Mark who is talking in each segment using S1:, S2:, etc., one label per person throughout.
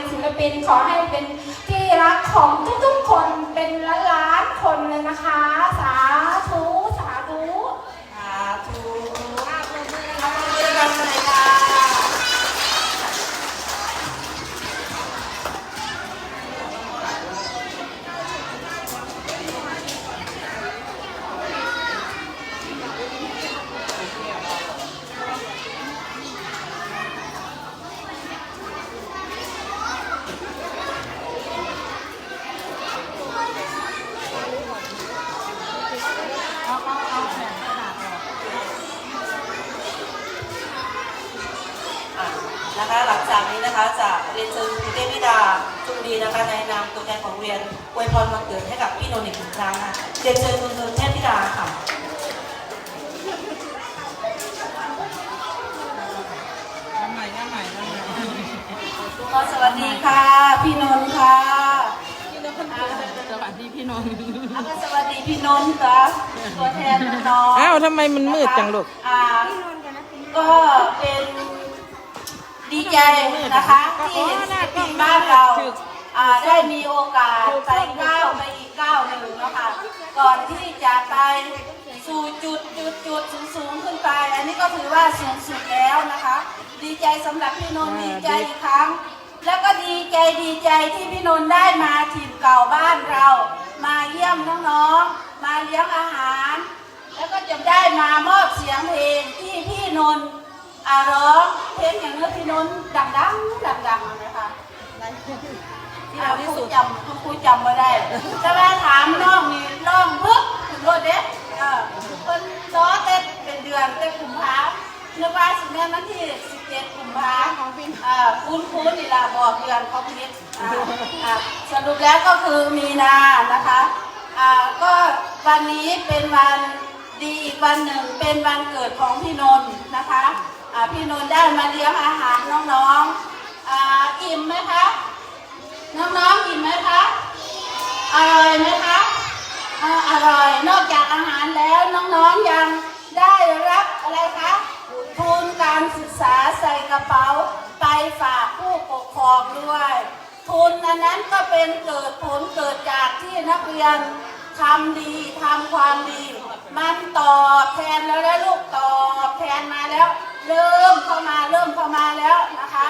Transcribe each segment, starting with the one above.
S1: เป็นศิลปินขอให้เป็นที่รักของทุกๆคนเป็นล้านๆคนเลยนะคะสาธุสาธุ
S2: สาธุอาปรบมืออาปรบมือกันหน่อยค่ะ อะนะคะหลังจากนี้นะคะจะเรียนเชิญคุณเทพธิดาจุงดีนะคะในนามตัวแทนของเรียนอ วยพรวันเกิดให้กับพี่นนท์อีกหนึ่งครั้งค่ะเรียนเชิญคุณเทพธิดาค่ะ
S3: ทำใหม่ทำใหม่ทำใหม่
S2: ก็สวัสดีค่ะ พี่นนท์ค่ะ
S3: สวัสดีพี่นนท์
S2: แล้วก็สวัสดีพี่นนท์ค่ะตัวแทนน้องๆ
S3: อ้าวทำไมมันมืดจังลูก
S2: อ่าก็เป็นดีใจนะคะที่ศิลปินบ้านเรา อ่าได้มีโอกาสไปก้าวไปอีกก้าวหนึ่งนะคะก่อนที่จะไปสู่จุดจุดจุดสูงสูงขึ้นไป อันนี้ก็ถือว่าสูงสุดแล้วนะคะ ดีใจสำหรับพี่นนท์ดีใจอีกครั้ง แล้วก็ดีใจดีใจที่พี่นนท์ได้มาถิ่นเก่าบ้านเรา มาเยี่ยมน้องๆมาเลี้ยงอาหาร แล้วก็จะได้มามอบเสียงเพลงที่พี่นนท์อาร้องเพลงอย่างนี้พี่นนท์ดังดังดังดังๆนะคะ ที่เราที่สุดจำคุณครูจำมาได้จะมาถามน้องนี่ร้องพึกถึงรถเด็ดเออคนซ้อเต้นเป็นเดือนเต้นกุมภาเนื้อว่าสิแม่วันที่17กุมภาอ่าคุณครูนี่ล่ะบอกเดือนเขาพิดอ่าอ่าสรุปแล้วก็คือมีนานะคะอ่าก็วันนี้เป็นวันดีอีกวันหนึ่งเป็นวันเกิดของพี่นนท์นะคะอ่าพี่นนท์ได้มาเลี้ยงอาหารน้องๆอ่าอิ่มไหมคะ น้องๆอิ่มไหมคะอร่อยไหมคะอ่าอร่อย นอกจากอาหารแล้วน้องๆยังได้รับอะไรคะทุนการศึกษาใส่กระเป๋าไปฝากผู้ปกครองด้วยทุนอันนั้นก็เป็นเกิดผลเกิดจากที่นักเรียนทำดีทำความดี มันตอบแทนแล้วแล้วลูกตอบแทนมาแล้ว เริ่มเข้ามาเริ่มเข้ามาแล้วนะคะ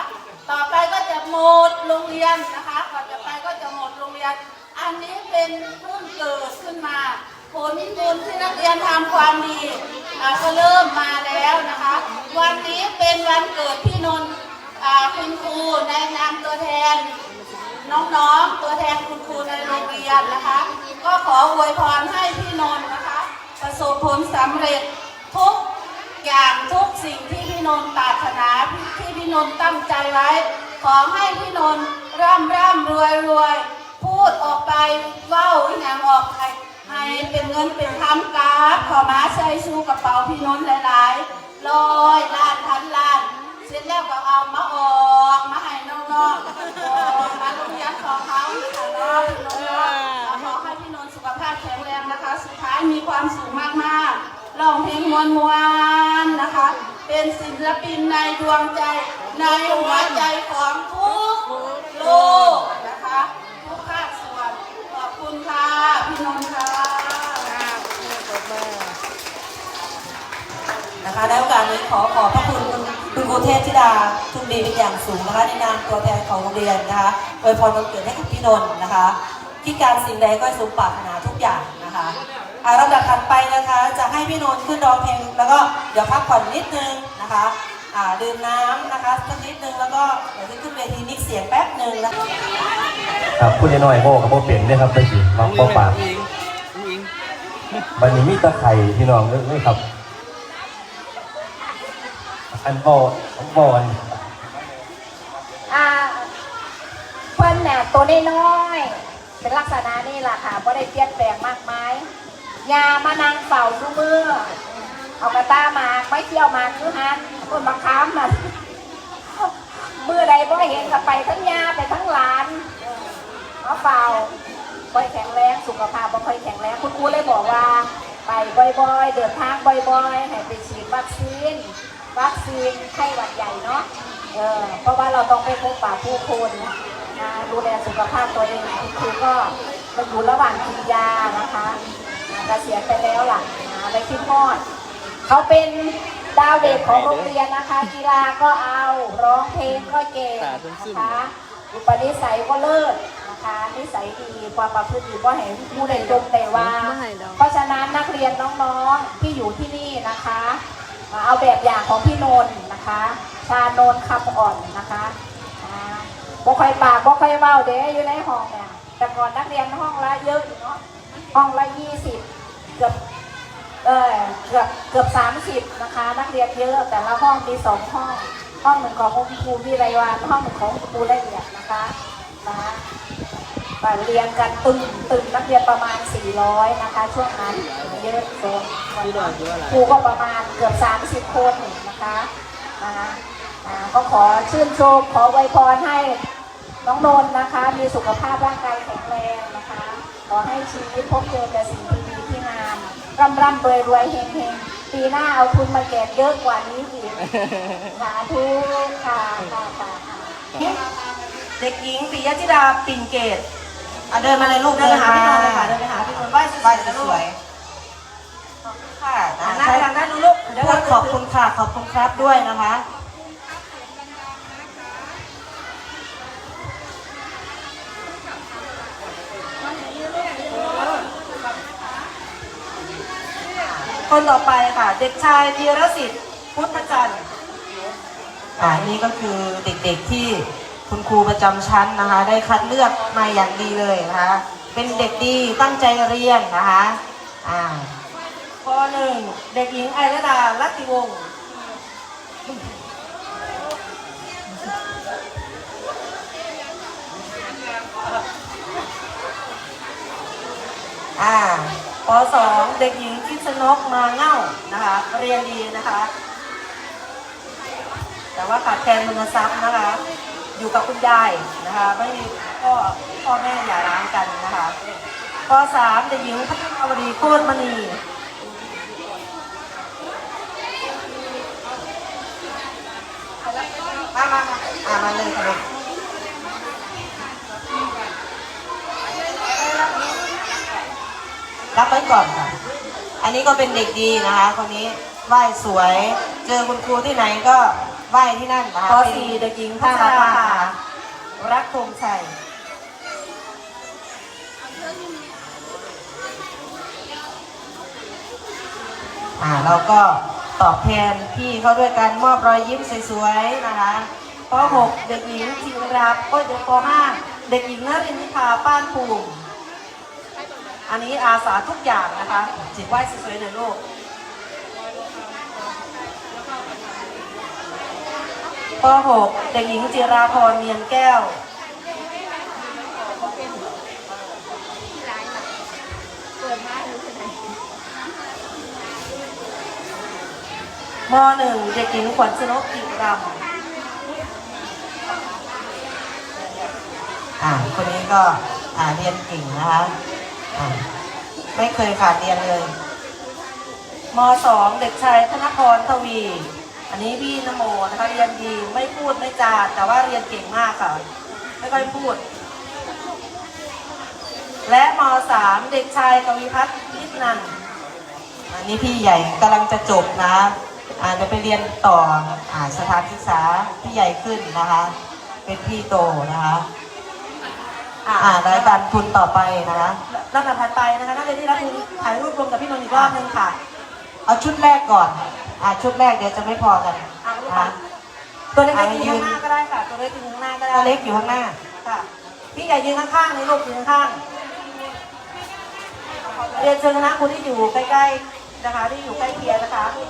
S2: ต่อไปก็จะหมดโรงเรียนนะคะก่อนจะไปก็จะหมดโรงเรียน อันนี้เป็นเพิ่งเกิดขึ้นมาผลบุญที่นักเรียนทำความดีอ่าก็เริ่มมาแล้วนะคะ วันนี้เป็นวันเกิดพี่นนท์อ่าคุณครูในนามตัวแทน น้องๆตัวแทนคุณครูในโรงเรียนนะคะ ก็ขออวยพรให้พี่นนท์นะคะ ประสบผลสำเร็จทุก อย่างทุกสิ่งที่พี่นนท์ปรารถนาที่พี่นนท์ตั้งใจไว้ ขอให้พี่นนท์ร่ำร่ำรวยรวยพูดออกไปเว้าอีหยังออกไปให้เป็นเงินเป็นคำกาบขอมาใส่ชูกระเป๋าพี่นนท์หลายๆร้อยล้านพันล้าน เสร็จแล้วก็เอามาออกมาให้น้องๆออกมาโรงเรียนของเขาค่ะน้องน้องๆขอให้พี่นนท์สุขภาพแข็งแรงนะคะ สุดท้ายมีความสุขมากๆ ร้องเพลงมวลมวลนะคะ เป็นศิลปินในดวงใจ ในหัวใจของทุกโลกนะคะ ทุกภาคส่วนขอบคุณค่ะพี่นนท์ค่ะนะคะในโอกาสนี้ขอขอบพระคุณคุณคุณครูเทพธิดาทุนดีเป็นอย่างสูงนะคะในนามตัวแทนของโรงเรียนนะคะอวยพรวันเกิดให้กับพี่นนท์นะคะที่การสิ่งใดก็สมปรารถนาทุกอย่างนะคะ อ่าลำดับถัดไปนะคะ จะให้พี่นนท์ขึ้นร้องเพลง แล้วก็เดี๋ยวพักผ่อนนิดนึงนะคะอ่าดื่มน้ำนะคะสักนิดนึงแล้วก็เดี๋ยวจะขึ้นเวทีนิกเสียงแป๊บนึงนะคะ
S4: ครับพูดน้อยๆโง่กับโมเป็นเนี่ยครับได้สิมักเป้าปาก
S3: อิงอิง
S4: มันนี้มีตะไคร่พี่น้องเอ้ยครับ อันบ่อันบ่อัน
S1: อ่าเพิ่นเนี่ยตัวน้อยๆเป็นลักษณะนี่แหละค่ะบ่ได้เปลี่ยนแปลงมากมาย ยามานั่งเฝ้าดูมือเอากระต้ามาไม่เที่ยวมาคือฮันคนบังคับมาเมื่อใดบ่เห็นก็ไปทั้งยาไปทั้งหลานมาเฝ้าบ่แข็งแรงสุขภาพบ่ค่อยแข็งแรงคุณครูเลยบอกว่า ไปบ่อยๆ เดินทางบ่อยๆให้ไปฉีดวัคซีนวัคซีนไข้หวัดใหญ่เนาะเออเพราะว่าเราต้องไปพบปะผู้คนนะดูแลสุขภาพตัวเองคือก็มันอยู่ระหว่างกินยานะคะ เกษียณไปแล้วล่ะนะไปคิดฮอด เขาเป็นดาวเด่นของโรงเรียนนะคะ กีฬาก็เอาร้องเพลงก็เก่งนะคะอุปนิสัยก็เลิศนะคะนิสัยดีความประพฤติดีก็เห็นผู้ใดดมได้ว่า เพราะฉะนั้นนักเรียนน้องๆที่อยู่ที่นี่นะคะมาเอาแบบอย่างของพี่นนท์นะคะ ชาโนนท์คำอ่อนนะคะอ่าบ่ค่อยปากบ่ค่อยเว้าเด้อยู่ในห้องเนี่ยแต่ก่อนนักเรียนห้องละเยอะอยู่เนาะ ห้องละยี่สิบเกือบเออเกือบเกือบสามสิบนะคะ นักเรียนเยอะแต่ละห้องมีสองห้อง ห้องหนึ่งของคุณครูวิไรวันห้องหนึ่งของคุณครูละเอียดนะคะนะคะแต่เรียนกันตึงตึงนักเรียนประมาณ 400 นะคะ ช่วงนั้นเยอะโซนครูก็ประมาณเกือบ 30 คนนะคะนะคะอ่าก็ขอชื่นชมขอไวยพรให้น้องนนท์นะคะ มีสุขภาพร่างกายแข็งแรงนะคะ ขอให้ชีวิตพบเจอแต่สิ่งดีๆที่งามร่ำร่ำรวยรวยเฮงเฮงปีหน้าเอาทุนมาแจกเยอะกว่านี้อีกสาธุค่ะค่ะค่ะค่ะ
S5: เด็กหญิงปิยธิดาปิ่นเกตอะเดินมาเลยลูกเดินไปหาพี่นนท์เลยค่ะเดินไปหาพี่นนท์ไหว้สวยๆนะลูก
S6: ค่ะ
S5: อะหน้าทางด้านนู้นลูกเดี๋ยว
S6: พู
S5: เรา
S6: ดขอบคุณค่ะขอบคุณครับด้วยนะคะ
S5: คนต่อไปค่ะ เด็กชายธีรสิทธิ์พุทธจันทร์
S6: อ่านี่ก็คือเด็กๆที่คุณครูประจำชั้นนะคะ ได้คัดเลือกมาอย่างดีเลยนะคะ เป็นเด็กดีตั้งใจเรียนนะคะอ่า
S5: ปหนึ่งเด็กหญิงไอรดาลัตติวงศ์
S6: อ่า
S5: ปสองเด็กหญิง ทิศนกมาเง่านะคะ เรียนดีนะคะ แต่ว่าขาดแคลนทุนทรัพย์นะคะ อยู่กับคุณยายนะคะไม่มีพ่อพ่อแม่อย่าร้างกันนะคะปสามเด็กหญิงพัฒนาวดีโคตรมณีมามามา
S6: อามาเลยค่ะรับไว้ก่อนค่ะ อันนี้ก็เป็นเด็กดีนะคะ คนนี้ไหว้สวย เจอคุณครูที่ไหนก็ไหว้ที่นั่นนะคะ
S5: ปสี่เด็กหญิงพัชราภารักธงชัย
S6: อ่าเราก็ตอบแทนพี่เขาด้วยการมอบรอยยิ้มสวยๆนะคะ
S5: ปหกเด็กหญิงจิราโอ้ยเด็กปห้าเด็กหญิงนรินทิพาป้านภูมิ อันนี้อาสาทุกอย่างนะคะจิตไหว้สวยๆหน่อยลูกปหกเด็กหญิงจิราพรเมียนแก้วมหนึ่งเด็กหญิงขวัญชนกกิรำ
S6: อ่า คนนี้ก็อ่าเรียนเก่งนะคะ อ่าไม่เคยขาดเรียนเลย
S5: มสองเด็กชายธนพรทวี อันนี้พี่นโมนะคะเรียนดีไม่พูดไม่จาแต่ว่าเรียนเก่งมากค่ะ ไม่ค่อยพูด และมสามเด็กชายกวิพัฒน์นิดนัน
S6: อันนี้พี่ใหญ่กำลังจะจบนะอ่าจะไปเรียนต่ออ่าสถานศึกษาที่ใหญ่ขึ้นนะคะ เป็นพี่โตนะคะ
S5: ค่ะ
S6: รายการทุนต่อไปนะคะ
S5: ลำดับถัดไปนะคะน่าจะได้รับทุนถ่ายรูปรวมกับพี่นนท์อีกรอบนึงค่ะ
S6: เอาชุดแรกก่อน อ่าชุดแรกเดี๋ยวจะไม่พอกัน
S5: ค่ะตัวเล็กๆอยู่ข้างหน้าก็ได้ค่ะ ตัวเล็กอยู่ข้างหน้าก็ได้
S6: ตัวเล็กอยู่ข้างหน้า
S5: ค่ะพี่ใหญ่ยืนข้างๆในลูกยืนข้างเรียนเชิญคณะคุณที่อยู่ใกล้ๆนะคะ ที่อยู่ใกล้เคียงนะคะลูก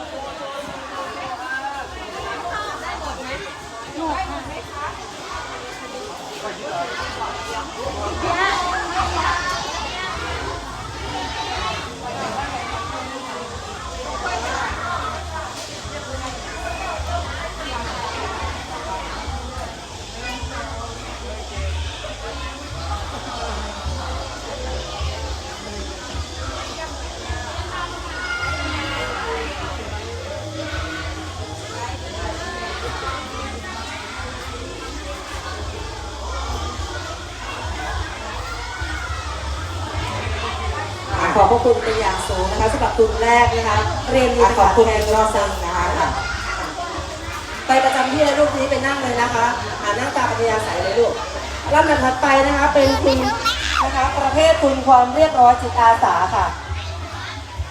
S5: Yeah. อบพระคุณเป็นอย่างสูงนะคะสำหรับกลุ่มแรกนะคะ เรียนรู้
S6: อะขอบคุณ
S5: แท
S6: อี
S5: น
S6: กรอบหนึงนะคะ
S5: ไปประจำที่เลยลูกนี้ไปนั่งเลยนะคะหานั่งตามปัญญาสายเลยลูกลำดับถัดไปนะคะเป็นคุณนะคะประเภทคุณความเรียบร้อยจิตอาสาค่ะ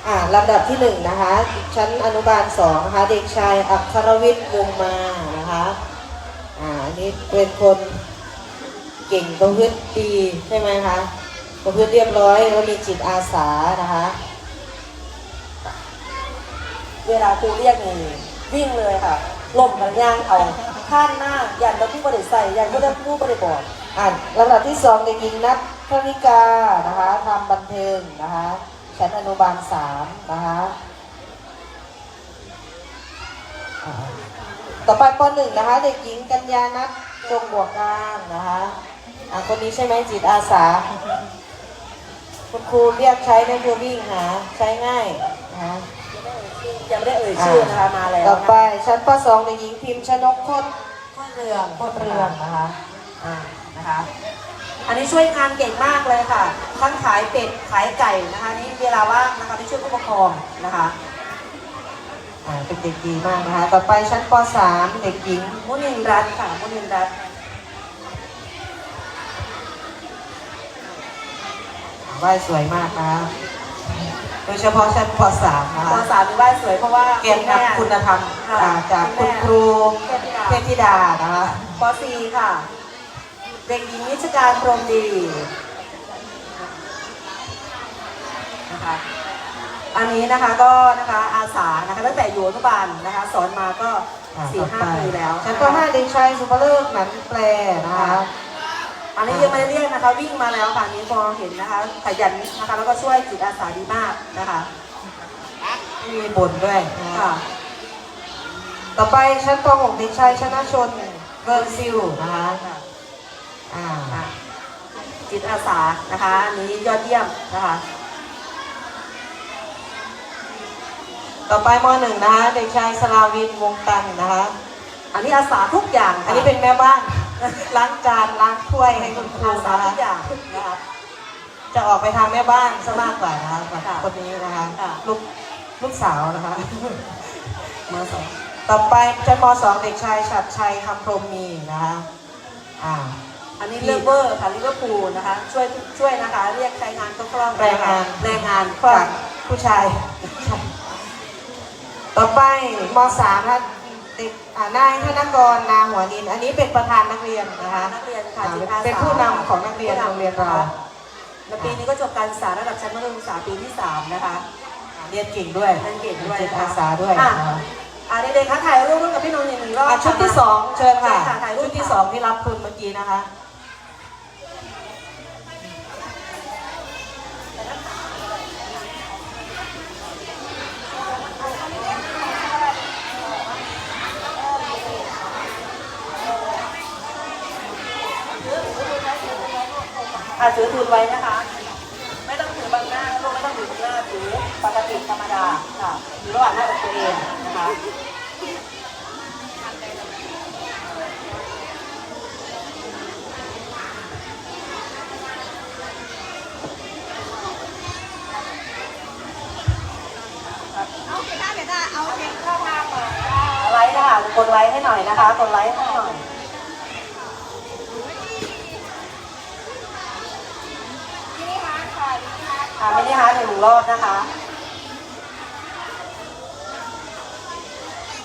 S6: อ่าลำดับที่หนึ่งนะคะ ชั้นอนุบาลสองนะคะ เด็กชายอัครวิทย์วงมานะคะอ่าอันนี้เป็นคนเก่งประพฤติดีใช่ไหมคะ ประพฤติเรียบร้อยแล้วมีจิตอาสานะคะ
S5: เวลาครูเรียกนี่วิ่งเลยค่ะล่มกันย่างเอาท่านหน้ายันแล้วผู้บริใส่ยันผู้ได้ผู้บริบอก
S6: อ่าลำดับที่สองเด็กหญิงนัทธนิกานะคะทำบันเทิงนะคะชั้นอนุบาลสามนะคะต่อไปปหนึ่งนะคะ เด็กหญิงกัญญานัทจงบวกกลางนะคะอ่าคนนี้ใช่ไหมจิตอาสา คุณครูเรียกใช้ในคือวิ่งหาใช้ง่ายนะคะ
S5: ยังไม่ได้เอ่ยชื่อนะคะมาแล้ว
S6: ต่อ
S5: นะ
S6: ไปชั้นปสองเด็กหญิงพิมพ์ชนกพจน์พจน์เรืองพจน์เรืองนะคะอ่านะคะ
S5: อันนี้ช่วยงานเก่งมากเลยค่ะ ทั้งขายเป็ดขายไก่นะคะนี่เวลาว่างนะคะที่ช่วยผู้ปกครองนะคะ
S6: อ่าเป็นเด็กดีมากนะคะ ต่อไปชั้นปสามเด็กหญิง
S5: มุนินรัตน์ค่ะมุนินรัตน์
S6: ไหว้สวยมากนะคะโดยเฉพาะชั้นปสามนะ
S5: ป
S6: คะ
S5: สามมีไหว้สวยเพราะว่า
S6: เก็บนับคุณธรรมอ่าจากคุณครูเทพธิดานะคะ
S5: ปสี่ค่ะ เด็กหญิงนิชการพรหมดีนะคะอันนี้นะคะก็นะคะอาสานะคะตั้งแต่อยู่อนุบาลนะคะ สอนมาก็
S6: อ่า
S5: สี่
S6: ต่อ
S5: ห้า
S6: ไป
S5: ปีแล้ว
S6: ชั้นปห้าเด็กชายสุภเลิกหนันแปลนะคะ
S5: อันนี้ยังไม่เรียกนะคะวิ่งมาแล้วค่ะนี้พอเห็นนะคะขยันนะคะแล้วก็ช่วยจิตอาสาดีมากนะคะ
S6: มีบ่นด้วยค่ะ ต่อไปชั้นปหกเด็กชายชนะชนเกิร์ลซิลนะคะอ่า
S5: จิตอาสานะคะอันนี้ยอดเยี่ยมนะคะ
S6: ต่อไปมหนึ่งนะคะเด็กชายสลาวินวงตันนะคะ
S5: อันนี้อาสาทุกอย่าง
S6: อันนี้เป็นแม่บ้าน ล้างจานล้างถ้วยให้คุณครู
S5: อาสา
S6: นะ
S5: ทุกอ
S6: คะ
S5: ย่างนะคะ
S6: จะออกไปทางแม่บ้านซะมากกว่านะคะกับ
S5: ค่ะ
S6: คนนี้นะคะ
S5: ค่ะ
S6: ลูกลูกสาวนะคะ
S5: มาสอง
S6: ต่อไปชั้นมสองเด็กชายฉัดชัยคำพรหมมีนะคะอ่า
S5: อันนี้เลิฟเวอร์ค่ะลิเวอร์พูลนะคะ ช่วยช่วยนะคะ เรียกใช้งานคล่องๆ
S6: แรงงาน
S5: แรงงาน
S6: จากผู้ชาย ต่อไปมสามนะคะเด็ก อ่านายธนกรนาหัวนิน อันนี้เป็นประธานนักเรียนนะคะ
S5: นักเรียนค่ะ
S6: อ่า
S5: จิตอาสา
S6: เป็นผู้นำของนักเรียนโรงเรียนเรา
S5: และปีนี้ก็จบการศึกษาระดับชั้นมัธยมศึกษาปีที่สามนะคะ
S6: เรียนเก่งด้วย
S5: เรียนเก่งด้วย
S6: จิต
S5: นะคะ
S6: อาสาด้วย
S5: อะ
S6: นะคะ
S5: อ่าเด็กๆคะถ่ายรูปร่วมกับพี่นนท์อีกหนึ่งรอบ
S6: อะชุดที่สองเชิญค่ะ
S5: ถ่ายรู
S6: ชุ
S5: ป
S6: ดที่สองที่รับทุนเมื่อกี้นะคะ
S5: อะถือทุนไว้นะคะ ไม่ต้องถือบังหน้านะลูกไม่ต้องถือบังหน้าถือปกติธรรมดาค่ะถือระหว่างหน้าอกตัวเองนะคะไลค์นะคะกดไลค์ให้หน่อยนะคะกดไลค์ให้หน่ อ่าไม่ได้ฮาร์ดหนึ่งรอบนะคะ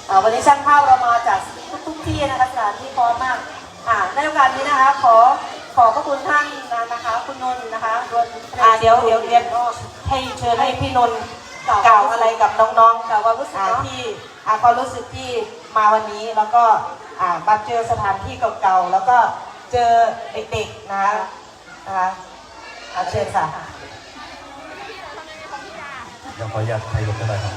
S5: อ่าวันนี้ช่างภาพเรามาจากทุกทุกๆที่นะคะสถานที่พร้อมมากอ่าในโอกาสนี้นะคะขอขอพระคุณท่านนะคะ คุณนนท์นะคะรวม
S6: อ่าเดี๋ยวเดี๋ยวเรียนให้เชิญให้พี่นนท์กล่าวอะไรกับน้องๆ
S5: กล่าวความรู้สึก
S6: ที่อ่าความรู้สึกที่มาวันนี้แล้วก็อ่ามาเจอสถานที่เก่าๆแล้วก็เจอเด็กๆนะคะนะคะเชิญค่ะ
S4: เดี๋ยวขออนุญาตถ่ายรูปกันหน่อยครับ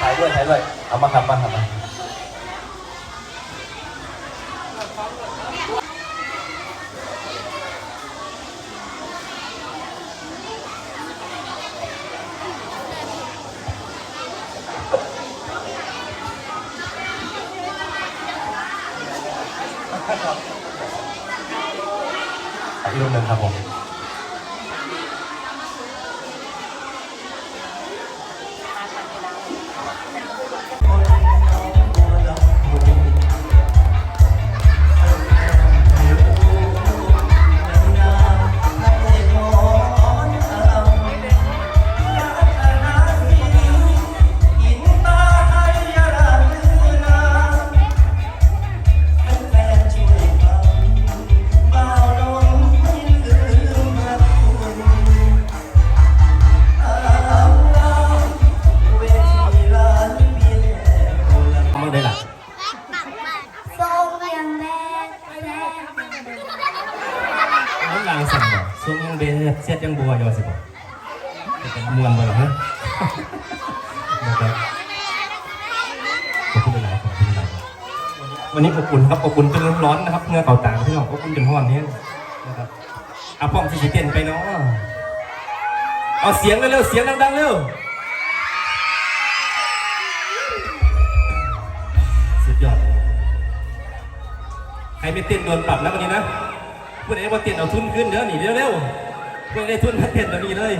S4: ถ่ายด้วยถ่ายด้วย เอามาครับมาครับมา
S7: อี กรูปหนึ่งครับผม
S4: อ
S7: บอุ่นครับอบอุ่นจนร้อนนะครับเงื่อเก่าตามพี่น้องอบอุ่นจนห้อนเนี่ยนะครับอะป้อมที่สิเต้นไปเนาะเอาเสียงเร็วๆเสียงดังๆเร็วสุดยอดใครไม่เต้นโดนปรับแล้ววันนี้นะพูดไอ้ว่าเต้นเอาทุนขึ้นเดี๋ยวหนีเร็วๆพวกได้ทุนมาเต้นตอนนี้เลย